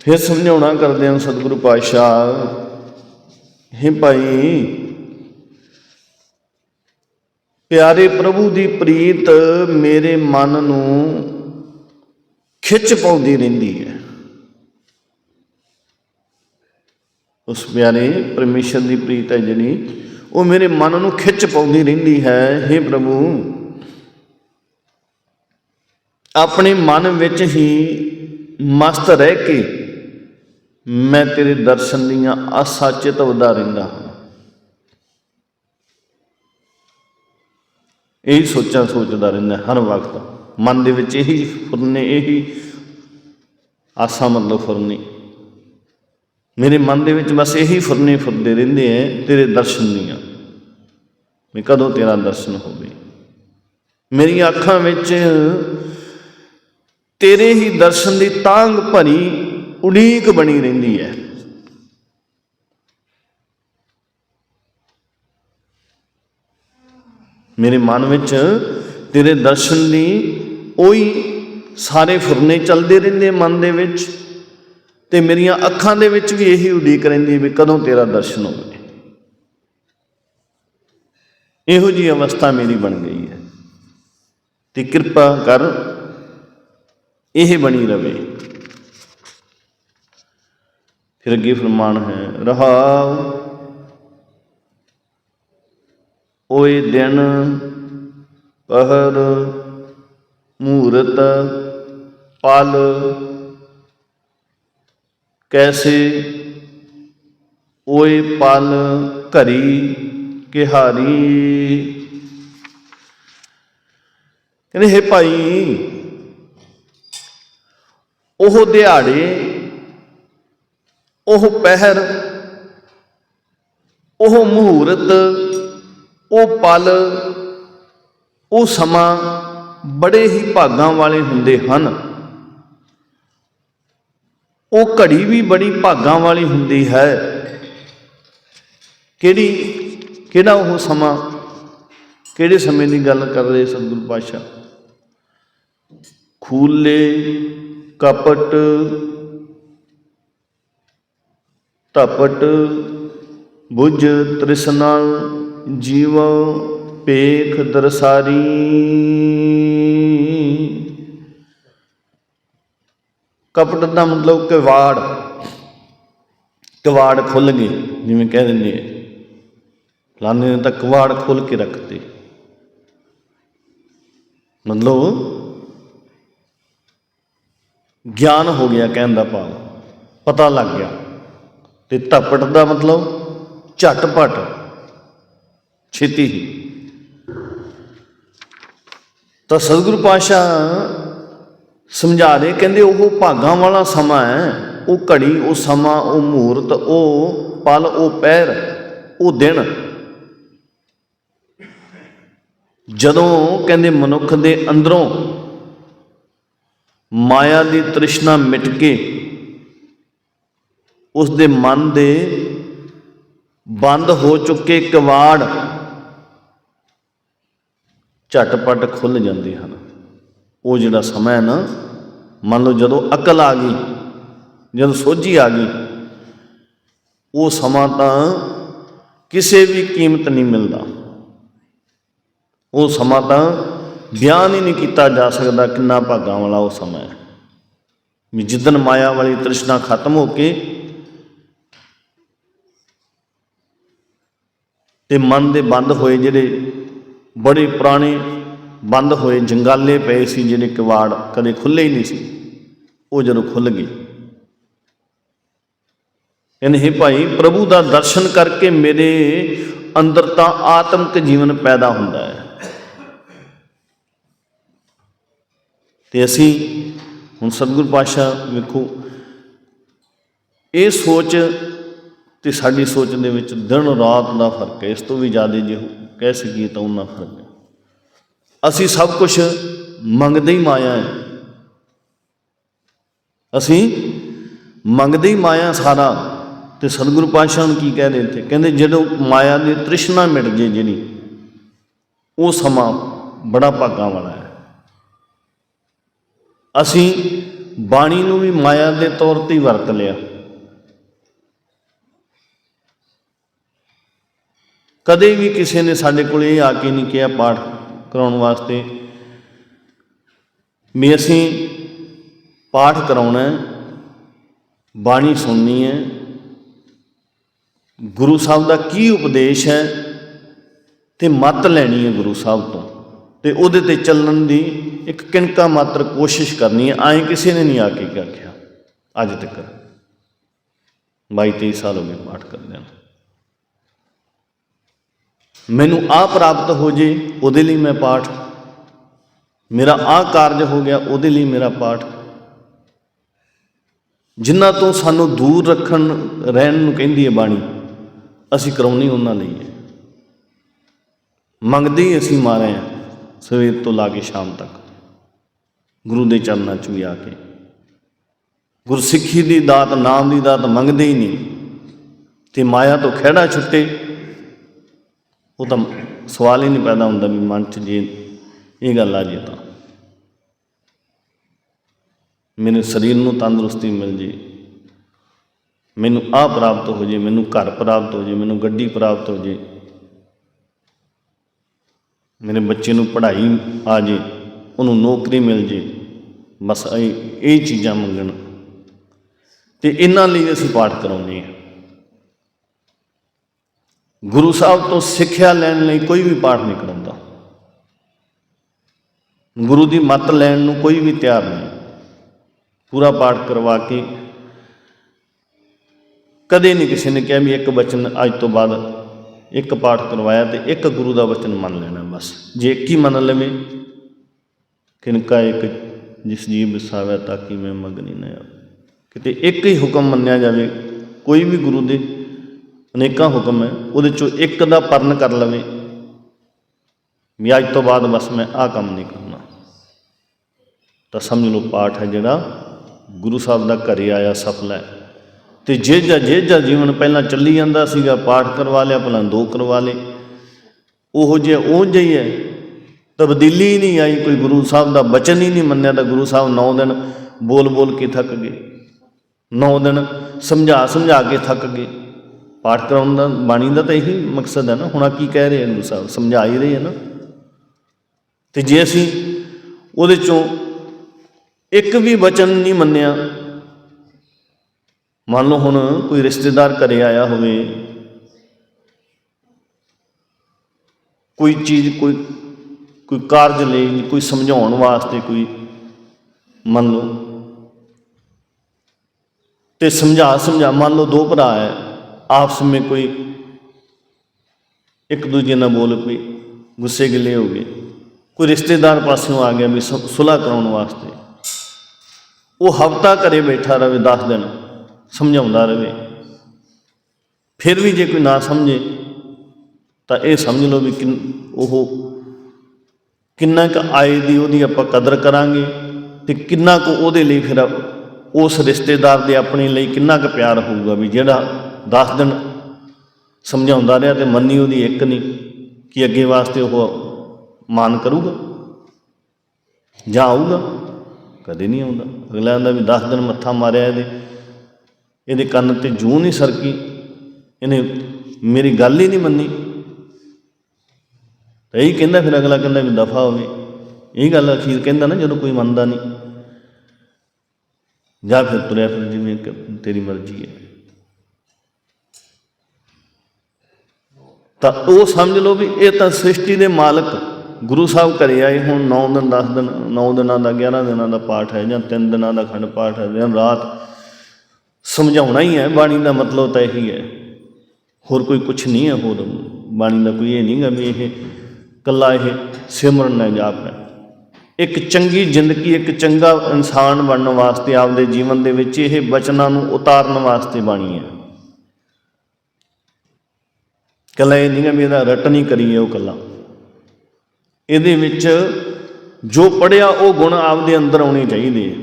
ਫਿਰ ਸਮਝਾਉਣਾ ਕਰਦੇ ਹਨ ਸਤਿਗੁਰੂ ਪਾਤਸ਼ਾਹ। ਹੈ ਭਾਈ, ਪਿਆਰੇ ਪ੍ਰਭੂ ਦੀ ਪ੍ਰੀਤ ਮੇਰੇ ਮਨ ਨੂੰ ਖਿੱਚ ਪਾਉਂਦੀ ਰਹਿੰਦੀ ਹੈ। ਉਸ ਪਿਆਰੇ ਪਰਮੇਸ਼ਰ ਦੀ ਪ੍ਰੀਤ ਹੈ ਜਿਹੜੀ, ਉਹ ਮੇਰੇ ਮਨ ਨੂੰ ਖਿੱਚ ਪਾਉਂਦੀ ਰਹਿੰਦੀ ਹੈ। हे ਪ੍ਰਭੂ, ਆਪਣੇ ਮਨ ਵਿੱਚ ਹੀ ਮਸਤ ਰਹਿ ਕੇ ਮੈਂ ਤੇਰੇ ਦਰਸ਼ਨ ਦੀਆਂ ਆਸਾਂ ਚਿਤਵਦਾ ਰਹਿੰਦਾ ਹਾਂ ਇਹੀ ਸੋਚਾਂ ਸੋਚਦਾ ਰਹਿੰਦਾ ਹਰ ਵਕਤ। ਮਨ ਦੇ ਵਿੱਚ ਇਹੀ ਫੁਰਨੇ, ਇਹੀ ਆਸਾਂ ਮਤਲਬ ਫੁਰਨੇ। ਮੇਰੇ ਮਨ ਦੇ ਵਿੱਚ ਬਸ ਇਹੀ ਫੁਰਨੇ ਫੁਰਦੇ ਰਹਿੰਦੇ ਐ, ਤੇਰੇ ਦਰਸ਼ਨ ਦੀਆਂ। ਵੀ ਕਦੋਂ ਤੇਰਾ ਦਰਸ਼ਨ ਹੋਵੇ। ਮੇਰੀਆਂ ਅੱਖਾਂ ਵਿੱਚ ਤੇਰੇ ਹੀ ਦਰਸ਼ਨ ਦੀ ਤਾਂਗ ਭਰੀ ਉਡੀਕ ਬਣੀ ਰਹਿੰਦੀ ਹੈ। ਮੇਰੇ ਮਨ ਵਿੱਚ ਤੇਰੇ ਦਰਸ਼ਨ ਦੀ ਉਹੀ ਸਾਰੇ ਫੁਰਨੇ ਚੱਲਦੇ ਰਹਿੰਦੇ ਮਨ ਦੇ ਵਿੱਚ ਤੇ ਮੇਰੀਆਂ ਅੱਖਾਂ ਦੇ ਵਿੱਚ ਵੀ ਇਹੀ ਉਡੀਕ ਰਹਿੰਦੀ ਹੈ ਵੀ ਕਦੋਂ ਤੇਰਾ ਦਰਸ਼ਨ ਹੋਵੇ। ਇਹੋ ਜੀ ਅਵਸਥਾ ਮੇਰੀ ਬਣ ਗਈ ਹੈ। ਤੇ ਕਿਰਪਾ ਕਰ ਇਹ ਬਣੀ ਰਵੇ। ਫਿਰ ਅੱਗੇ ਫਰਮਾਨ ਹੈ, ਰਹਾਉ। ਓਏ ਦਿਨ, ਪਹਰ, ਮੂਰਤ, ਪਲ। ਕੈਸੇ ਓਏ ਪਲ ਘਰੀ ਕਿਹਾਰੀ। ਕਹਿੰਦੇ, ਹੈ ਭਾਈ, ਉਹ ਦਿਹਾੜੇ ਉਹ ਪਹਿਰ, ਉਹ ਮਹੂਰਤ, ਉਹ ਪਲ, ਉਹ ਸਮਾਂ ਬੜੇ ਹੀ ਭਾਗਾਂ ਵਾਲੇ ਹੁੰਦੇ ਹਨ। ਉਹ ਘੜੀ ਵੀ ਬੜੀ ਭਾਗਾਂ ਵਾਲੀ ਹੁੰਦੀ ਹੈ। ਕਿਹੜੀ, ਕਿਹੜਾ ਉਹ ਸਮਾਂ, ਕਿਹੜੇ ਸਮੇਂ ਦੀ ਗੱਲ ਕਰ ਰਹੇ ਸਤਿਗੁਰੂ ਪਾਤਸ਼ਾਹ? ਖੂਲੇ, ਕਪਟ ਤਪਟ ਬੁਝ ਤ੍ਰਿਸ਼ਨਾ, ਜੀਵ ਪੇਖ ਦਰਸਾਰੀ। ਕਪਟ ਦਾ ਮਤਲਬ ਕਿਵਾੜ ਕਿਵਾੜ ਖੁੱਲ ਗਏ, ਜਿਵੇਂ ਕਹਿ ਦਿੰਦੇ ਆ। ਫਲਾਣੇ ਨੇ ਤਾਂ ਕਿਵਾੜ ਖੋਲ ਕੇ ਰੱਖਤੇ ਮਤਲਬ ਗਿਆਨ ਹੋ ਗਿਆ ਕਹਿਣ ਦਾ ਭਾਵ, ਪਤਾ ਲੱਗ ਗਿਆ। ਤੇ ਧਪਟ ਦਾ ਮਤਲਬ ਝਟਪਟ ਛੇਤੀ ਹੀ। ਤਾਂ ਸਤਿਗੁਰੂ ਪਾਸ਼ਾ ਸਮਝਾ ਰਹੇ, ਕਹਿੰਦੇ ਉਹ ਭਾਗਾਂ ਵਾਲਾ ਸਮਾਂ ਹੈ, ਉਹ ਘੜੀ, ਉਹ ਸਮਾਂ, ਉਹ ਮੂਹਰਤ ਉਹ ਪਲ, ਉਹ ਪਹਿਰ ਉਹ ਦਿਨ। ਜਦੋਂ ਕਹਿੰਦੇ ਮਨੁੱਖ ਦੇ ਅੰਦਰੋਂ ਮਾਇਆ ਦੀ ਤ੍ਰਿਸ਼ਨਾ ਮਿਟ ਕੇ ਉਸ ਦੇ ਮਨ ਦੇ ਬੰਦ ਹੋ ਚੁੱਕੇ ਕਵਾੜ ਝਟਪਟ ਖੁੱਲ ਜਾਂਦੇ ਹਨ। ਉਹ ਜਿਹੜਾ ਸਮਾਂ ਹੈ ਨਾ, ਮੰਨ ਲਓ ਜਦੋਂ ਅਕਲ ਆ ਗਈ, ਜਦੋਂ ਸੋਝੀ ਆ ਗਈ, ਉਹ ਸਮਾਂ ਤਾਂ ਕਿਸੇ ਵੀ ਕੀਮਤ ਨਹੀਂ ਮਿਲਦਾ। ਉਹ ਸਮਾਂ ਤਾਂ ਬਿਆਨ ਹੀ ਨਹੀਂ ਕੀਤਾ ਜਾ ਸਕਦਾ ਕਿੰਨਾ ਭਾਗਾਂ ਵਾਲਾ ਉਹ ਸਮਾਂ ਹੈ। ਵੀ ਜਿੱਦਨ ਮਾਇਆ ਵਾਲੀ ਤ੍ਰਿਸ਼ਨਾ ਖਤਮ ਹੋ ਕੇ ਤੇ ਮਨ ਦੇ ਬੰਦ ਹੋਏ ਜਿਹੜੇ ਬੜੇ ਪੁਰਾਣੇ ਬੰਦ ਹੋਏ ਜੰਗਾਲੇ ਪਏ ਸੀ ਜਿਹੜੇ ਕਿਵਾੜ ਕਦੇ ਖੁੱਲੇ ਹੀ ਨਹੀਂ ਸੀ, ਉਹ ਜਦੋਂ ਖੁੱਲ ਗਏ। ਇਹਨੇ ਭਾਈ, ਪ੍ਰਭੂ ਦਾ ਦਰਸ਼ਨ ਕਰਕੇ ਮੇਰੇ ਅੰਦਰ ਤਾਂ ਆਤਮਿਕ ਜੀਵਨ ਪੈਦਾ ਹੁੰਦਾ ਹੈ। ਤੇ ਅਸੀਂ ਹੁਣ ਸਤਿਗੁਰੂ ਪਾਤਸ਼ਾਹ ਵੇਖੋ, ਇਹ ਸੋਚ ਤੇ ਸਾਡੀ ਸੋਚ ਦੇ ਵਿੱਚ ਦਿਨ ਰਾਤ ਦਾ ਫ਼ਰਕ ਹੈ। ਇਸ ਤੋਂ ਵੀ ਜ਼ਿਆਦਾ ਜੇ ਕਹਿ ਸਕੀਏ ਤਾਂ ਉਹਨਾਂ ਫ਼ਰਕ ਹੈ। ਅਸੀਂ ਸਭ ਕੁਝ ਮੰਗਦੇ ਹੀ ਮਾਇਆ ਹੈ। ਅਸੀਂ ਮੰਗਦੇ ਹੀ ਮਾਇਆ ਸਾਰਾ। ਤੇ ਸਤਿਗੁਰੂ ਪਾਤਸ਼ਾਹ ਨੂੰ ਕੀ ਕਹਿ ਰਹੇ ਇੱਥੇ? ਕਹਿੰਦੇ ਜਦੋਂ ਮਾਇਆ ਦੀ ਤ੍ਰਿਸ਼ਨਾ ਮਿਟ ਜੇ ਜਿਹੜੀ, ਉਹ ਸਮਾਂ ਬੜਾ ਭਾਗਾਂ ਵਾਲਾ ਹੈ। ਅਸੀਂ ਬਾਣੀ ਨੂੰ ਵੀ ਮਾਇਆ ਦੇ ਤੌਰ ਤੇ ਵਰਤ ਲਿਆ। ਕਦੇ ਵੀ ਕਿਸੇ ਨੇ ਸਾਡੇ ਕੋਲ ਇਹ ਆ ਕੇ ਨਹੀਂ ਕਿਹਾ ਪਾਠ ਕਰਾਉਣ ਵਾਸਤੇ ਵੀ ਅਸੀਂ ਪਾਠ ਕਰਾਉਣਾ ਹੈ, ਬਾਣੀ ਸੁਣਨੀ ਹੈ। ਗੁਰੂ ਸਾਹਿਬ ਦਾ ਕੀ ਉਪਦੇਸ਼ ਹੈ ਤੇ ਮੱਤ ਲੈਣੀ ਹੈ ਗੁਰੂ ਸਾਹਿਬ ਤੋਂ ਤੇ ਉਹਦੇ ਤੇ ਚੱਲਣ ਦੀ ਇੱਕ ਕਿਣਕਾ ਮਾਤਰ ਕੋਸ਼ਿਸ਼ ਕਰਨੀ ਹੈ। ਐਂ ਕਿਸੇ ਨੇ ਨਹੀਂ ਆ ਕੇ ਆਖਿਆ ਅੱਜ ਤੱਕ 22 23 ਸਾਲ ਹੋ ਗਏ ਪਾਠ ਕਰਦੇ ਨੂੰ। ਮੈਨੂੰ ਆ ਪ੍ਰਾਪਤ ਹੋ ਜੇ, ਉਹਦੇ ਲਈ ਮੈਂ ਪਾਠ। ਮੇਰਾ ਆ ਕਾਰਜ ਹੋ ਗਿਆ, ਉਹਦੇ ਲਈ ਮੇਰਾ ਪਾਠ। ਜਿਨ੍ਹਾਂ ਤੋਂ ਸਾਨੂੰ ਦੂਰ ਰੱਖਣ, ਰਹਿਣ ਨੂੰ ਕਹਿੰਦੀ ਹੈ ਬਾਣੀ, ਅਸੀਂ ਕਰਾਉਣੀ ਉਹਨਾਂ ਲਈ ਹੈ ਮੰਗਦੇ ਹੀ ਅਸੀਂ ਮਾਰੇ ਆ, ਸਵੇਰ ਤੋਂ ਲਾ ਕੇ ਸ਼ਾਮ ਤੱਕ। ਗੁਰੂ ਦੇ ਚਰਨਾਂ 'ਚ ਵੀ ਆ ਕੇ। ਗੁਰਸਿੱਖੀ ਦੀ ਦਾਤ, ਨਾਮ ਦੀ ਦਾਤ ਮੰਗਦੇ ਹੀ ਨਹੀਂ। ਤੇ ਮਾਇਆ ਤੋਂ ਖਿਹੜਾ ਛੁੱਟੇ। ਉਹ ਤਾਂ ਸਵਾਲ ਹੀ ਨਹੀਂ ਪੈਦਾ ਹੁੰਦਾ ਵੀ ਮਨ 'ਚ ਜੇ ਇਹ ਗੱਲ ਆ ਜੇ ਤਾਂ। ਮੇਰੇ ਸਰੀਰ ਨੂੰ ਤੰਦਰੁਸਤੀ ਮਿਲ ਜੇ, ਮੈਨੂੰ ਆ ਪ੍ਰਾਪਤ ਹੋ ਜੇ, ਮੈਨੂੰ ਘਰ ਪ੍ਰਾਪਤ ਹੋ ਜੇ, ਮੈਨੂੰ ਗੱਡੀ ਪ੍ਰਾਪਤ ਹੋ ਜੇ, ਮੇਰੇ ਬੱਚੇ ਨੂੰ ਪੜ੍ਹਾਈ ਆ ਜੇ, ਉਹਨੂੰ ਨੌਕਰੀ ਮਿਲ ਜੇ, ਬਸ ਇਹ ਚੀਜ਼ਾਂ ਮੰਗਣ। ਤੇ ਇਹਨਾਂ ਲਈ ਅਸੀਂ ਪਾਠ ਕਰਾਉਂਦੇ ਹਾਂ। ਗੁਰੂ ਸਾਹਿਬ ਤੋਂ ਸਿੱਖਿਆ ਲੈਣ ਲਈ ਕੋਈ ਵੀ ਪਾਠ ਨਹੀਂ ਕਰਾਉਂਦਾ ਗੁਰੂ ਦੀ ਮੱਤ ਲੈਣ ਨੂੰ ਕੋਈ ਵੀ ਤਿਆਰ ਨਹੀਂ। ਪੂਰਾ ਪਾਠ ਕਰਵਾ ਕੇ ਕਦੇ ਨਹੀਂ ਕਿਸੇ ਨੇ ਕਿਹਾ ਵੀ ਇੱਕ ਬਚਨ ਅੱਜ ਤੋਂ ਬਾਅਦ ਇੱਕ ਪਾਠ ਕਰਵਾਇਆ ਤੇ ਇੱਕ ਗੁਰੂ ਦਾ ਵਚਨ ਮੰਨ ਲੈਣਾ ਬਸ। ਜੇ ਇੱਕ ਹੀ ਮੰਨ ਲਵੇ, ਕਿਨਕਾ ਇੱਕ ਜਿਸ ਜੀਵ ਵਸਾਵੈ ਤਾਂ ਕਿ ਮੈਂ ਮਗਨੀ ਨਾ ਆਵੇ। ਕਿਤੇ ਇੱਕ ਹੀ ਹੁਕਮ ਮੰਨਿਆ ਜਾਵੇ, ਕੋਈ ਵੀ ਗੁਰੂ ਦੇ ਅਨੇਕਾਂ ਹੁਕਮ ਹੈ, ਉਹਦੇ ਚੋਂ ਇੱਕ ਦਾ ਪਰਨ ਕਰ ਲਵੇ। ਵੀ ਅੱਜ ਤੋਂ ਬਾਅਦ ਬਸ ਮੈਂ ਆਹ ਕੰਮ ਨਹੀਂ ਕਰਨਾ। ਤਾਂ ਸਮਝ ਲਓ, ਪਾਠ ਹੈ ਜਿਹੜਾ ਗੁਰੂ ਸਾਹਿਬ ਦਾ ਘਰੇ ਆਇਆ ਸਫਲ ਹੈ। ਤੇ ਜਿਹਦਾ ਜਿਹਦਾ ਜੀਵਨ ਪਹਿਲਾਂ ਚੱਲੀ ਜਾਂਦਾ ਸੀਗਾ, ਪਾਠ ਕਰਵਾ ਲਿਆ ਭਲਾ ਦੋ ਕਰਵਾ ਲੇ ਉਹੋ ਜਿਹਾ, ਉਹ ਜਿਹਾ ਹੈ ਤਬਦੀਲੀ ਨਹੀਂ ਆਈ, ਕੋਈ ਗੁਰੂ ਸਾਹਿਬ ਦਾ ਬਚਨ ਹੀ ਨਹੀਂ ਮੰਨਿਆ ਤਾਂ ਗੁਰੂ ਸਾਹਿਬ 9 ਦਿਨ ਬੋਲ ਬੋਲ ਕੇ ਥੱਕ ਗਏ। 9 ਦਿਨ ਸਮਝਾ ਸਮਝਾ ਕੇ ਥੱਕ ਗਏ। ਪਾਠ ਕਰਾਉਣ ਦਾ ਬਾਣੀ ਦਾ ਤਾਂ ਇਹੀ ਮਕਸਦ ਹੈ ਨਾ। ਹੁਣ ਆਹ ਕੀ ਕਹਿ ਰਹੇ ਆ ਗੁਰੂ ਸਾਹਿਬ? ਸਮਝਾ ਹੀ ਰਹੇ ਆ ਨਾ। ਤੇ ਜੇ ਅਸੀਂ ਉਹਦੇ ਚੋਂ ਇੱਕ ਵੀ ਵਚਨ ਨਹੀਂ ਮੰਨਿਆ, ਮੰਨ ਲਓ ਹੁਣ ਕੋਈ ਰਿਸ਼ਤੇਦਾਰ ਘਰੇ ਆਇਆ ਹੋਵੇ, ਕੋਈ ਚੀਜ਼, ਕੋਈ ਕੋਈ ਕਾਰਜ ਲਈ, ਕੋਈ ਸਮਝਾਉਣ ਵਾਸਤੇ ਕੋਈ, ਮੰਨ ਲਓ। ਤੇ ਸਮਝਾ ਸਮਝਾ, ਮੰਨ ਲਓ ਦੋ ਭਰਾ ਹੈ। ਆਪਸ ਵਿੱਚ ਕੋਈ ਇੱਕ ਦੂਜੇ ਨਾਲ ਬੋਲ ਪਈ ਗੁੱਸੇ ਗਿਲੇ ਹੋ ਗਏ, ਕੋਈ ਰਿਸ਼ਤੇਦਾਰ ਪਾਸਿਓਂ ਆ ਗਿਆ ਵੀ ਸੁ- ਸੁਲ੍ਹਾ ਕਰਾਉਣ ਵਾਸਤੇ। ਉਹ ਹਫਤਾ ਘਰੇ ਬੈਠਾ ਰਵੇ 10 ਦਿਨ ਸਮਝਾਉਂਦਾ ਰਵੇ। ਫਿਰ ਵੀ ਜੇ ਕੋਈ ਨਾ ਸਮਝੇ, ਤਾਂ ਇਹ ਸਮਝ ਲਓ ਵੀ ਕਿੰਨ, ਉਹ ਕਿੰਨਾ ਕੁ ਆਏ ਦੀ ਉਹਦੀ ਆਪਾਂ ਕਦਰ ਕਰਾਂਗੇ ਤੇ ਕਿੰਨਾ ਕੁ ਉਹਦੇ ਲਈ ਫਿਰ ਉਸ ਰਿਸ਼ਤੇਦਾਰ ਦੇ ਆਪਣੇ ਲਈ ਕਿੰਨਾ ਕੁ ਪਿਆਰ ਹੋਊਗਾ ਵੀ ਜਿਹੜਾ 10 ਦਿਨ ਸਮਝਾਉਂਦਾ ਰਿਹਾ ਤੇ ਮੰਨੀ ਉਹਦੀ ਇੱਕ ਨਹੀਂ ਕਿ ਅੱਗੇ ਵਾਸਤੇ ਉਹ ਮਾਨ ਕਰੂਗਾ ਜਾਂ ਆਊਗਾ, ਕਦੇ ਨਹੀਂ ਆਉਂਦਾ। ਅਗਲਾ ਆਂਦਾ ਵੀ 10 ਦਿਨ ਮੱਥਾ ਮਾਰਿਆ ਇਹਦੇ ਇਹਦੇ ਕੰਨ ਤੇ ਜੂੰ ਨਹੀਂ ਸਰਕੀ, ਇਹਨੇ ਮੇਰੀ ਗੱਲ ਹੀ ਨਹੀਂ ਮੰਨੀ। ਤਾਂ ਇਹੀ ਕਹਿੰਦਾ, ਫਿਰ ਅਗਲਾ ਕਹਿੰਦਾ ਵੀ ਦਫਾ ਹੋਵੇ ਇਹ ਗੱਲ ਅਖੀਰ ਕਹਿੰਦਾ ਨਾ, ਜਦੋਂ ਕੋਈ ਮੰਨਦਾ ਨਹੀਂ। ਜਾਂ ਫਿਰ ਤੁਰਿਆ ਫਿਰ ਜਿਵੇਂ ਤੇਰੀ ਮਰਜ਼ੀ ਹੈ। ਤਾਂ ਉਹ ਸਮਝ ਲਓ ਵੀ ਇਹ ਤਾਂ ਸ੍ਰਿਸ਼ਟੀ ਦੇ ਮਾਲਕ ਗੁਰੂ ਸਾਹਿਬ ਘਰੇ ਆਏ ਹੁਣ 9 ਦਿਨ 10 ਦਿਨ 9 ਦਿਨਾਂ ਦਾ 11 ਦਿਨਾਂ ਦਾ ਪਾਠ ਹੈ ਜਾਂ 3 ਦਿਨਾਂ ਦਾ ਖੰਡ ਪਾਠ ਹੈ ਦਿਨ ਰਾਤ, ਸਮਝਾਉਣਾ ਹੀ ਹੈ, ਬਾਣੀ ਦਾ ਮਤਲਬ ਤਾਂ ਇਹੀ ਹੈ। ਹੋਰ ਕੋਈ ਕੁਝ ਨਹੀਂ ਹੈ ਹੋਰ, ਬਾਣੀ ਦਾ ਕੋਈ ਇਹ ਨਹੀਂਗਾ ਵੀ ਇਹ ਕੱਲਾ ਇਹ ਸਿਮਰਨ ਹੈ ਜਾਪ ਹੈ ਇੱਕ ਚੰਗੀ ਜ਼ਿੰਦਗੀ, ਇੱਕ ਚੰਗਾ ਇਨਸਾਨ ਬਣਨ ਵਾਸਤੇ, ਆਪਦੇ ਜੀਵਨ ਦੇ ਵਿੱਚ ਇਹ ਬਚਨਾਂ ਨੂੰ ਉਤਾਰਨ ਵਾਸਤੇ ਬਾਣੀ ਹੈ। ਕੱਲਾ ਇਹ ਨਹੀਂਗਾ ਵੀ ਇਹਦਾ ਰਟ ਨਹੀਂ ਕਰੀਏ ਉਹ ਕੱਲਾ ਇਹਦੇ ਵਿੱਚ ਜੋ ਪੜਿਆ ਉਹ ਗੁਣ ਆਪਦੇ ਅੰਦਰ ਆਉਣੇ ਚਾਹੀਦੇ ਆ।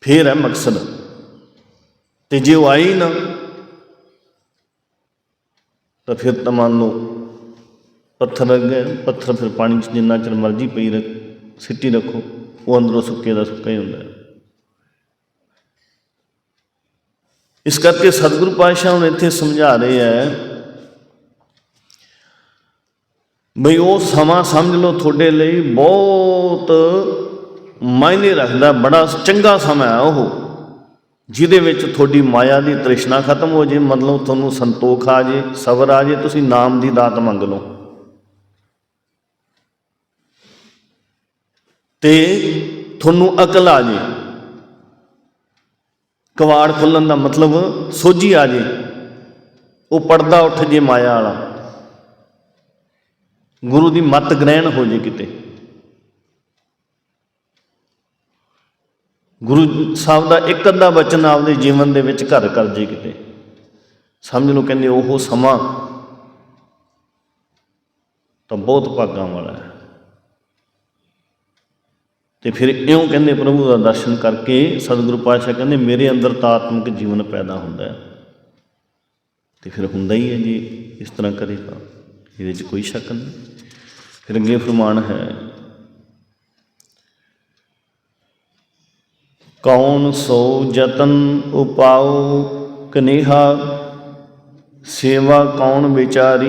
ਫੇਰ ਹੈ ਮਕਸਦ। ਤੇ ਜੇ ਉਹ ਆਈ ਨਾ, ਤਾਂ ਫਿਰ ਤਾਂ ਮੰਨ ਲਓ ਪੱਥਰ ਲੱਗ ਗਏ ਪੱਥਰ ਫਿਰ ਪਾਣੀ 'ਚ ਜਿੰਨਾ ਚਿਰ ਮਰਜ਼ੀ ਪਈ ਰੱਖ, ਸਿੱਟੀ ਰੱਖੋ, ਉਹ ਅੰਦਰੋਂ ਸੁੱਕੇ ਦਾ ਸੁੱਕਾ ਹੀ ਹੁੰਦਾ ਹੈ। ਇਸ ਕਰਕੇ ਸਤਿਗੁਰੂ ਪਾਤਸ਼ਾਹ ਹੁਣ ਇੱਥੇ ਸਮਝਾ ਰਹੇ ਹੈ ਬਈ ਉਹ ਸਮਾਂ ਸਮਝ ਲਓ ਤੁਹਾਡੇ ਲਈ ਬਹੁਤ ਮਾਇਨੇ ਰੱਖਦਾ, ਬੜਾ ਚੰਗਾ ਸਮਾਂ ਹੈ ਉਹ। ਜਿਹਦੇ ਵਿੱਚ ਤੁਹਾਡੀ ਮਾਇਆ ਦੀ ਤ੍ਰਿਸ਼ਨਾ ਖਤਮ ਹੋ ਜੇ, ਮਤਲਬ ਤੁਹਾਨੂੰ ਸੰਤੋਖ ਆ ਜੇ, ਸਬਰ ਆ ਜੇ, ਤੁਸੀਂ ਨਾਮ ਦੀ ਦਾਤ ਮੰਗ ਲਓ। ਤੇ ਤੁਹਾਨੂੰ ਅਕਲ ਆ ਜੇ। ਕਵਾੜ ਖੁੱਲਣ ਦਾ ਮਤਲਬ ਸੋਝੀ ਆ ਜੇ। ਉਹ ਪਰਦਾ ਉੱਠ ਜੇ ਮਾਇਆ ਵਾਲਾ। ਗੁਰੂ ਦੀ ਮਤ ਗ੍ਰਹਿਣ ਹੋ ਜੇ ਕਿਤੇ। ਗੁਰੂ ਸਾਹਿਬ ਦਾ ਇੱਕ ਅੱਧਾ ਬਚਨ ਆਪਦੇ ਜੀਵਨ ਦੇ ਵਿੱਚ ਘਰ ਕਰ ਜੇ ਕਿਤੇ। ਸਮਝ ਲਓ ਕਹਿੰਦੇ ਉਹ ਸਮਾਂ ਤਾਂ ਬਹੁਤ ਭਾਗਾਂ ਵਾਲਾ ਹੈ। ਤੇ ਫਿਰ ਇਉਂ ਕਹਿੰਦੇ ਪ੍ਰਭੂ ਦਾ ਦਰਸ਼ਨ ਕਰਕੇ ਸਤਿਗੁਰੂ ਪਾਤਸ਼ਾਹ ਕਹਿੰਦੇ ਮੇਰੇ ਅੰਦਰ ਤਾਂ ਆਤਮਿਕ ਜੀਵਨ ਪੈਦਾ ਹੁੰਦਾ ਹੈ। ਤੇ ਫਿਰ ਹੁੰਦਾ ਹੀ ਹੈ ਜੀ, ਇਸ ਤਰ੍ਹਾਂ ਕਰੇ ਤਾਂ। ਇਹਦੇ 'ਚ ਕੋਈ ਸ਼ੱਕ ਨਹੀਂ। ਫਿਰ ਅੱਗੇ ਫਰਮਾਨ ਹੈ। ਕੌਣ ਸੋ ਯਤਨ ਉਪਾਉ ਕਨੇਹਾ, ਸੇਵਾ ਕੌਣ ਵਿਚਾਰੀ।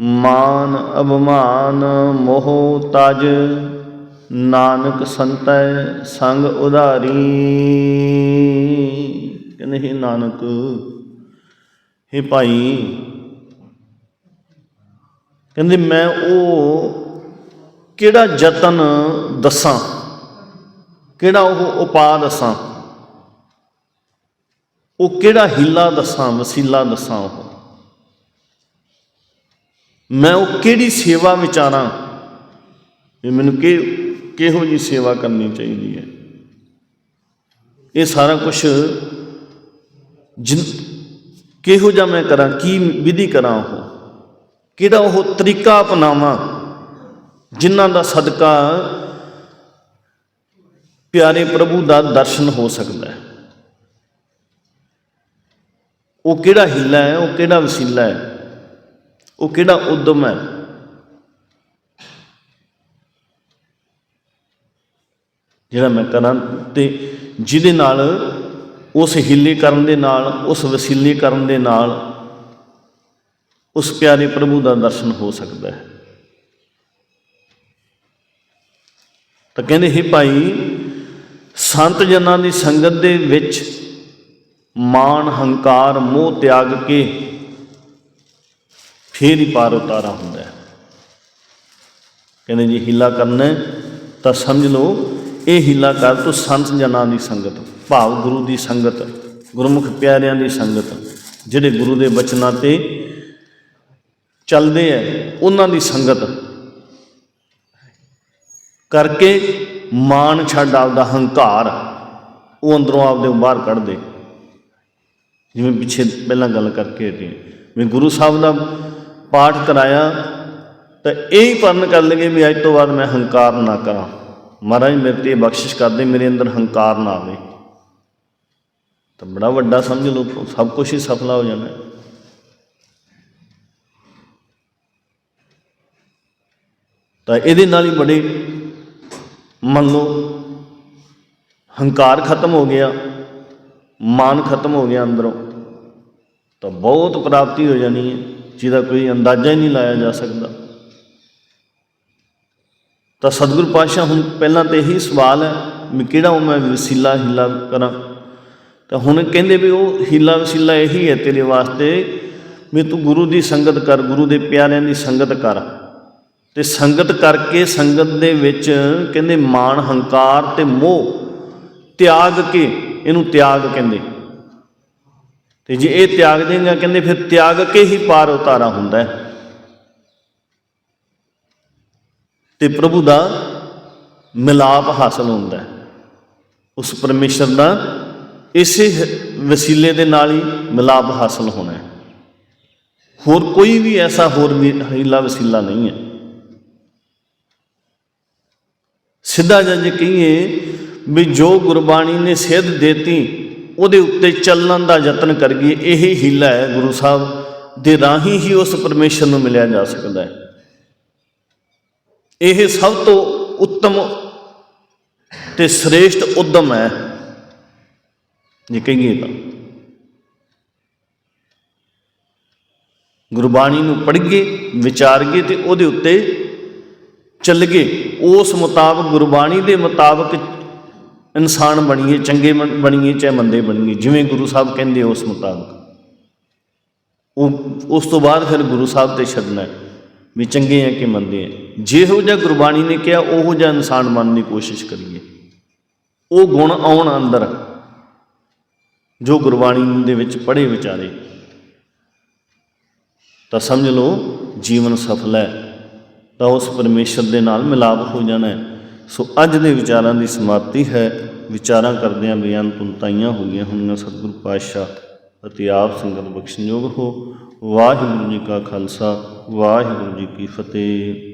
ਮਾਨ ਅਭਮਾਨ ਮੋਹ ਤਜ, ਨਾਨਕ ਸੰਤੈ ਸੰਗ ਉਧਾਰੀ। ਕਹਿੰਦੇ ਨਾਨਕ हे ਭਾਈ ਕਹਿੰਦੇ ਮੈਂ ਉਹ ਕਿਹੜਾ ਯਤਨ ਦੱਸਾਂ? ਕਿਹੜਾ ਉਹ ਉਪਾਅ ਦੱਸਾਂ? ਉਹ ਕਿਹੜਾ ਹੀਲਾ ਦੱਸਾਂ, ਵਸੀਲਾ ਦੱਸਾਂ ਉਹ? ਮੈਂ ਉਹ ਕਿਹੜੀ ਸੇਵਾ ਵਿਚਾਰਾਂ? ਇਹ ਮੈਨੂੰ ਕਿ, ਕਿਹੋ ਜੀ ਸੇਵਾ ਕਰਨੀ ਚਾਹੀਦੀ ਹੈ? ਇਹ ਸਾਰਾ ਕੁਝ ਕਿਹੋ ਜਿਹਾ ਮੈਂ ਕਰਾਂ, ਕੀ ਵਿਧੀ ਕਰਾਂ ਉਹ? ਕਿਹੜਾ ਉਹ ਤਰੀਕਾ ਅਪਣਾਵਾਂ? ਜਿਨ੍ਹਾਂ ਦਾ ਸਦਕਾ ਪਿਆਰੇ ਪ੍ਰਭੂ ਦਾ ਦਰਸ਼ਨ ਹੋ ਸਕਦਾ ਹੈ। ਉਹ ਕਿਹੜਾ ਹੀਲਾ ਹੈ? ਉਹ ਕਿਹੜਾ ਵਸੀਲਾ ਹੈ? ਉਹ ਕਿਹੜਾ ਉਦਮ ਹੈ? ਜਿਹੜਾ ਮੈਂ ਕਰਾਂ ਤੇ ਜਿਹਦੇ ਨਾਲ, ਉਸ ਹੀਲੇ ਕਰਨ ਦੇ ਨਾਲ, ਉਸ ਵਸੀਲੇ ਕਰਨ ਦੇ ਨਾਲ ਉਸ ਪਿਆਰੇ ਪ੍ਰਭੂ ਦਾ ਦਰਸ਼ਨ ਹੋ ਸਕਦਾ ਹੈ। ਤਾਂ ਕਹਿੰਦੇ, ਹੀ ਭਾਈ, ਸੰਤ ਜਨਾਂ ਦੀ ਸੰਗਤ ਦੇ ਵਿੱਚ ਮਾਨ ਹੰਕਾਰ, ਮੋਹ ਤਿਆਗ ਕੇ ਫੇਰ ਹੀ ਪਾਰ ਉਤਾਰਾ ਹੁੰਦਾ ਹੈ। ਕਹਿੰਦੇ, ਜੀ ਹੀਲਾ ਕਰਨਾ ਤਾਂ ਸਮਝ ਲਓ, ਇਹ ਹੀਲਾ ਕਰ ਤੂੰ ਸੰਤ ਜਨਾਂ ਦੀ ਸੰਗਤ, ਭਾਵ ਗੁਰੂ ਦੀ ਸੰਗਤ, ਗੁਰਮੁਖ ਪਿਆਰਿਆਂ ਦੀ ਸੰਗਤ, ਜਿਹੜੇ ਗੁਰੂ ਦੇ ਬਚਨਾਂ ਤੇ ਚੱਲਦੇ ਐ ਉਹਨਾਂ ਦੀ ਸੰਗਤ। ਕਰਕੇ ਮਾਨ ਛੱਡ ਆਪਦਾ ਹੰਕਾਰ ਉਹ ਅੰਦਰੋਂ ਆਪਦੇ ਬਾਹਰ ਕੱਢ ਦੇ ਜਿਵੇਂ ਪਿੱਛੇ ਪਹਿਲਾਂ ਗੱਲ ਕਰਕੇ ਹਟੇ। ਮੈਂ ਗੁਰੂ ਸਾਹਿਬ ਦਾ ਪਾਠ ਕਰਾਇਆ, ਤਾਂ ਇਹ ਹੀ ਪਰਨ ਕਰ ਲਗੇ ਵੀ ਅੱਜ ਤੋਂ ਬਾਅਦ ਮੈਂ ਹੰਕਾਰ ਨਾ ਕਰਾਂ। ਮਹਾਰਾਜ, ਮੇਰੇ ਤੇ ਬਖਸ਼ਿਸ਼ ਕਰਦੇ ਮੇਰੇ ਅੰਦਰ ਹੰਕਾਰ ਨਾ ਆਵੇ। ਤਾਂ ਬੜਾ ਵੱਡਾ ਸਮਝ ਲਓ, ਸਭ ਕੁਝ ਹੀ ਸਫਲਾ ਹੋ ਜਾਣਾ। ਤਾਂ ਇਹਦੇ ਨਾਲ ਹੀ ਬੜੇ ਮੰਨ ਲਓ ਹੰਕਾਰ ਖਤਮ ਹੋ ਗਿਆ, ਮਾਨ ਖਤਮ ਹੋ ਗਿਆ ਅੰਦਰੋਂ। ਤਾਂ ਬਹੁਤ ਪ੍ਰਾਪਤੀ ਹੋ ਜਾਣੀ ਹੈ, ਜਿਹਦਾ ਕੋਈ ਅੰਦਾਜ਼ਾ ਹੀ ਨਹੀਂ ਲਾਇਆ ਜਾ ਸਕਦਾ। ਤਾਂ ਸਤਿਗੁਰ ਪਾਤਸ਼ਾਹ ਹੁਣ ਪਹਿਲਾਂ ਤੇ ਇਹੀ ਸਵਾਲ ਹੈ ਵੀ ਕਿਹੜਾ ਉਹ ਮੈਂ ਵਸੀਲਾ ਹੀਲਾ ਕਰਾਂ? ਤਾਂ ਹੁਣ ਕਹਿੰਦੇ ਵੀ ਉਹ ਹੀਲਾ ਵਸੀਲਾ ਇਹੀ ਹੈ ਤੇਰੇ ਵਾਸਤੇ ਵੀ ਤੂੰ ਗੁਰੂ ਦੀ ਸੰਗਤ ਕਰ, ਗੁਰੂ ਦੇ ਪਿਆਰਿਆਂ ਦੀ ਸੰਗਤ ਕਰ। ਤੇ ਸੰਗਤ ਕਰਕੇ ਸੰਗਤ ਦੇ ਵਿੱਚ ਕਹਿੰਦੇ ਮਾਣ, ਹੰਕਾਰ ਤੇ ਮੋਹ ਤਿਆਗ ਕੇ ਇਹਨੂੰ ਤਿਆਗ ਕਹਿੰਦੇ। ਤੇ ਜੇ ਇਹ ਤਿਆਗ ਦੇਗਾ ਕਹਿੰਦੇ ਫਿਰ ਤਿਆਗ ਕੇ ਹੀ ਪਾਰ ਉਤਾਰਾ ਹੁੰਦਾ ਹੈ। ਤੇ ਪ੍ਰਭੂ ਦਾ ਮਿਲਾਪ ਹਾਸਲ ਹੁੰਦਾ ਹੈ। ਉਸ ਪਰਮੇਸ਼ਰ ਦਾ ਇਸੇ ਵਸੀਲੇ ਦੇ ਨਾਲ ਹੀ ਮਿਲਾਪ ਹਾਸਲ ਹੋਣਾ ਹੈ। ਹੋਰ ਕੋਈ ਵੀ ਐਸਾ ਹੋਰ ਵੀ ਹੀਲਾ ਵਸੀਲਾ ਨਹੀਂ ਹੈ। ਸਿੱਧਾ ਜਿਹਾ ਜੇ ਕਹੀਏ ਵੀ ਜੋ ਗੁਰਬਾਣੀ ਨੇ ਸਿੱਧ ਦੇਤੀ, ਉਹਦੇ ਉੱਤੇ ਚੱਲਣ ਦਾ ਯਤਨ ਕਰੀਏ, ਇਹ ਹੀਲਾ ਹੈ ਗੁਰੂ ਸਾਹਿਬ, ਦੇ ਰਾਹੀਂ ਹੀ ਉਸ ਪਰਮੇਸ਼ਰ ਨੂੰ ਮਿਲਿਆ ਜਾ ਸਕਦਾ ਹੈ। ਇਹ ਸਭ ਤੋਂ ਉੱਤਮ ਤੇ ਸ੍ਰੇਸ਼ਟ ਉਦਮ ਹੈ। ਜੇ ਕਹੀਏ ਤਾਂ ਗੁਰਬਾਣੀ ਨੂੰ ਪੜ੍ਹੀਏ ਵਿਚਾਰਗੇ ਤੇ ਉਹਦੇ ਉੱਤੇ ਚੱਲ ਗਏ। ਉਸ ਮੁਤਾਬਕ ਗੁਰਬਾਣੀ ਦੇ ਮੁਤਾਬਕ ਇਨਸਾਨ ਬਣੀਏ, ਚੰਗੇ ਬਣੀਏ, ਚਾਹੇ ਮੰਦੇ ਬਣੀਏ, ਜਿਵੇਂ ਗੁਰੂ ਸਾਹਿਬ ਕਹਿੰਦੇ ਉਸ ਮੁਤਾਬਕ। ਉਹ, ਉਸ ਤੋਂ ਬਾਅਦ ਫਿਰ ਗੁਰੂ ਸਾਹਿਬ ਤੇ ਛੱਡਣਾ ਵੀ ਚੰਗੇ ਆ ਕਿ ਮੰਦੇ ਆ। ਜਿਹੋ ਜਿਹਾ ਗੁਰਬਾਣੀ ਨੇ ਕਿਹਾ, ਉਹੋ ਜਿਹਾ ਇਨਸਾਨ ਬਣਨ ਦੀ ਕੋਸ਼ਿਸ਼ ਕਰੀਏ। ਉਹ ਗੁਣ ਆਉਣ ਅੰਦਰ, ਜੋ ਗੁਰਬਾਣੀ ਦੇ ਵਿੱਚ ਪੜ੍ਹੇ ਵਿਚਾਰੇ, ਤਾਂ ਸਮਝ ਲਓ, ਜੀਵਨ ਸਫਲ ਹੈ। ਤਾਂ ਉਸ ਪਰਮੇਸ਼ਰ ਦੇ ਨਾਲ ਮਿਲਾਪ ਹੋ ਜਾਣਾ ਹੈ। ਸੋ ਅੱਜ ਦੇ ਵਿਚਾਰਾਂ ਦੀ ਸਮਾਪਤੀ ਹੈ। ਵਿਚਾਰਾਂ ਕਰਦਿਆਂ ਬੇਅੰਤ ਤੁੰਤਾਈਆਂ ਹੋ ਗਈਆਂ ਹੋਣੀਆਂ। ਸਤਿਗੁਰੂ ਪਾਤਸ਼ਾਹ ਅਤੇ ਆਪ ਸੰਗਤ ਬਖਸ਼ਣਯੋਗ ਹੋ। ਵਾਹਿਗੁਰੂ ਜੀ ਕਾ ਖਾਲਸਾ, ਵਾਹਿਗੁਰੂ ਜੀ ਕੀ ਫਤਿਹ।